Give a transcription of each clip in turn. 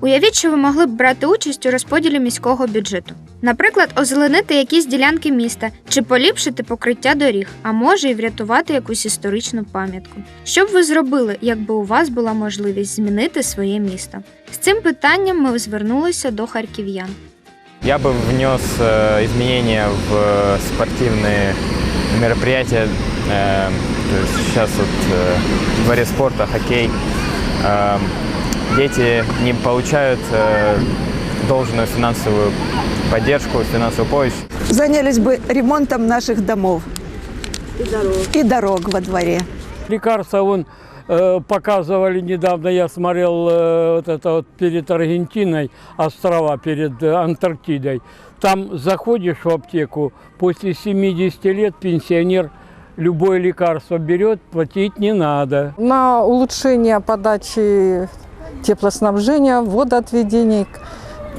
Уявіть, що ви могли б брати участь у розподілі міського бюджету. Наприклад, озеленити якісь ділянки міста чи поліпшити покриття доріг, а може й врятувати якусь історичну пам'ятку. Що б ви зробили, якби у вас була можливість змінити своє місто? З цим питанням ми звернулися до харків'ян. Я бы внес э, изменения в э, спортивные мероприятия. Э, то есть сейчас вот э, в дворе спорта, хоккей. Дети не получают э, должную финансовую поддержку, финансовую помощь. занялись бы ремонтом наших домов и дорог, во дворе. Лекарства вон э, показывали недавно, я смотрел э, вот это вот перед Аргентиной, острова перед э, Антарктидой. Там заходишь в аптеку, после 70 лет пенсионер любое лекарство берет, платить не надо. на улучшение подачи теплоснабжения, водоотведений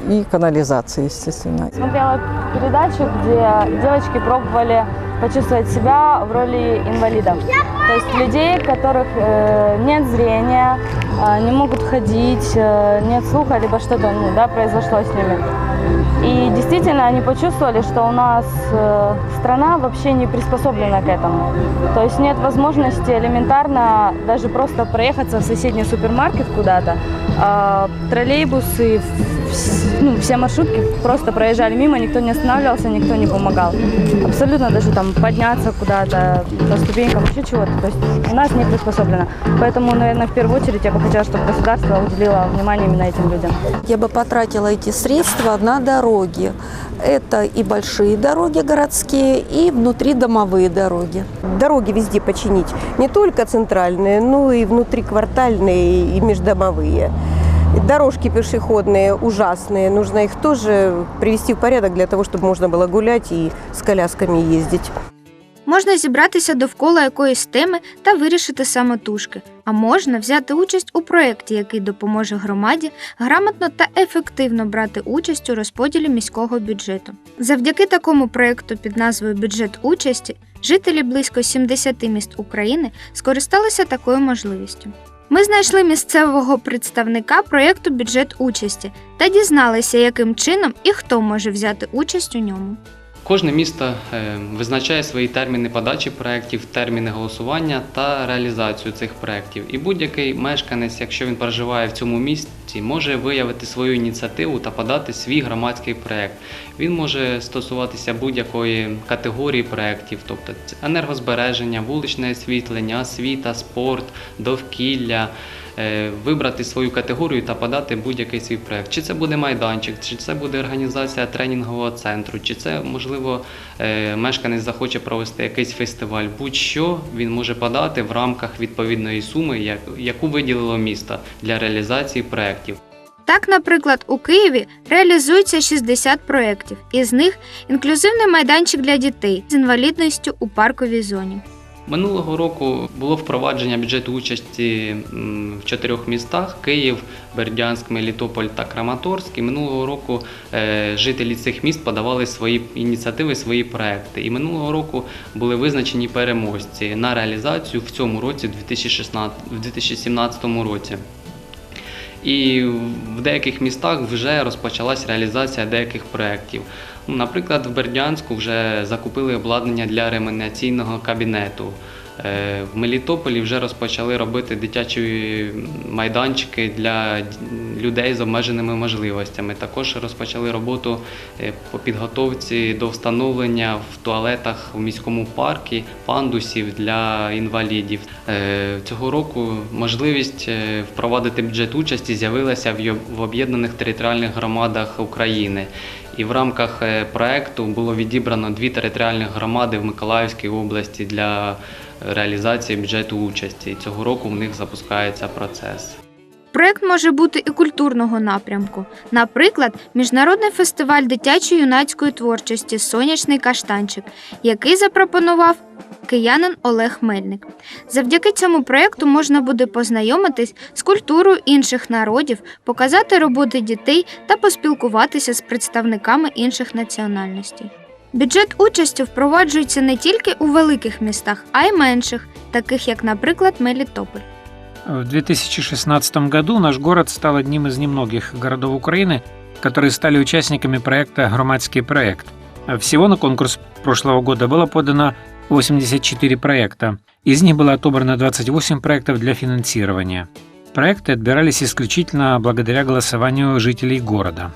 и канализации, естественно. Смотрела передачу, где девочки пробовали почувствовать себя в роли инвалидов. То есть людей, у которых э, нет зрения, э, не могут ходить, э, нет слуха, либо что-то ну, да, произошло с ними. И действительно они почувствовали, что у нас э, страна вообще не приспособлена к этому. То есть нет возможности элементарно даже просто проехаться в соседний супермаркет куда-то. А троллейбусы, вс- ну, все маршрутки просто проезжали мимо, никто не останавливался, никто не помогал. Абсолютно даже там подняться куда-то по ступенькам, еще чего-то. То есть у нас не приспособлено. Поэтому, наверное, в первую очередь я бы хотела, чтобы государство уделило внимание именно этим людям. Я бы потратила эти средства на дороги. Это и большие дороги городские, и внутридомовые дороги. Дороги везде починить, не только центральные, но и внутриквартальные и междомовые. Дорожки пешеходные ужасные, нужно их тоже привести в порядок для того, чтобы можно было гулять и с колясками ездить. Можна зібратися довкола якоїсь теми та вирішити самотужки, а можна взяти участь у проєкті, який допоможе громаді грамотно та ефективно брати участь у розподілі міського бюджету. Завдяки такому проєкту під назвою Бюджет участі жителі близько 70 міст України скористалися такою можливістю. Ми знайшли місцевого представника проєкту Бюджет участі та дізналися, яким чином і хто може взяти участь у ньому. Кожне місто е, визначає свої терміни подачі проєктів, терміни голосування та реалізацію цих проєктів. І будь-який мешканець, якщо він проживає в цьому місті, може виявити свою ініціативу та подати свій громадський проєкт. Він може стосуватися будь-якої категорії проєктів, тобто енергозбереження, вуличне освітлення, освіта, спорт, довкілля. Е, Вибрати свою категорію та подати будь-який свій проєкт. Чи це буде майданчик, чи це буде організація тренінгового центру, чи це, можливо, е, мешканець захоче провести якийсь фестиваль. Будь-що він може подати в рамках відповідної суми, як- яку виділило місто для реалізації проєктів. Так, наприклад, у Києві реалізується 60 проєктів, із них інклюзивний майданчик для дітей з інвалідністю у парковій зоні. Минулого року було впровадження бюджету участі в чотирьох містах: Київ, Бердянськ, Мелітополь та Краматорськ. І минулого року е, жителі цих міст подавали свої ініціативи, свої проекти. І минулого року були визначені переможці на реалізацію в цьому році, 2016, в 2017 році. І в деяких містах вже розпочалась реалізація деяких проєктів. Наприклад, в Бердянську вже закупили обладнання для ремонаційного кабінету. Е, В Мелітополі вже розпочали робити дитячі майданчики для людей з обмеженими можливостями. Також розпочали роботу е, по підготовці до встановлення в туалетах у міському парку пандусів для інвалідів. Е, Цього року можливість впровадити бюджет участі з'явилася в об'єднаних територіальних громадах України. І в рамках проекту було відібрано дві територіальні громади в Миколаївській області для реалізації бюджету участі. Цього року в них запускається процес. Проект може бути і культурного напрямку. Наприклад, міжнародний фестиваль дитячо-юнацької творчості Сонячний каштанчик, який запропонував киянин Олег Мельник. Завдяки цьому проекту можна буде познайомитись з культурою інших народів, показати роботи дітей та поспілкуватися з представниками інших національностей. Бюджет участі впроваджується не тільки у великих містах, а й менших, таких як, наприклад, Мелітополь. В 2016 году наш город стал одним из немногих городов Украины, которые стали участниками проекта «Громадский проект». Всего на конкурс прошлого года было подано 84 проекта. Из них было отобрано 28 проектов для финансирования. Проекты отбирались исключительно благодаря голосованию жителей города.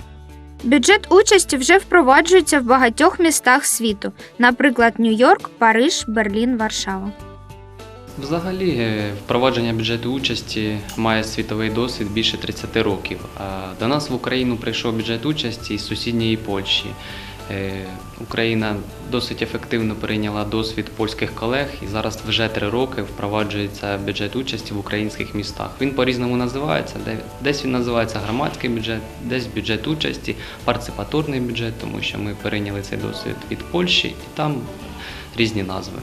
Бюджет участі вже впроваджується в багатьох містах світу, наприклад, Нью-Йорк, Париж, Берлін, Варшава. Взагалі, е, впровадження бюджету участі має світовий досвід більше 30 років. До нас в Україну прийшов бюджет участі із сусідньої Польщі. Е, Україна досить ефективно прийняла досвід польських колег і зараз вже три роки впроваджується бюджет участі в українських містах. Він по-різному називається. Десь він називається громадський бюджет, десь бюджет участі, партиципаторний бюджет, тому що ми перейняли цей досвід від Польщі і там різні назви.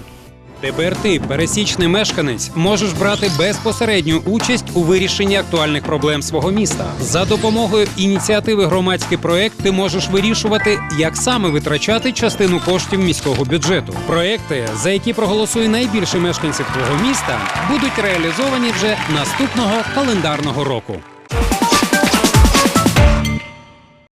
Тепер ти, пересічний мешканець, можеш брати безпосередню участь у вирішенні актуальних проблем свого міста. За допомогою ініціативи громадський проект ти можеш вирішувати, як саме витрачати частину коштів міського бюджету. Проекти, за які проголосує найбільше мешканців твого міста, будуть реалізовані вже наступного календарного року.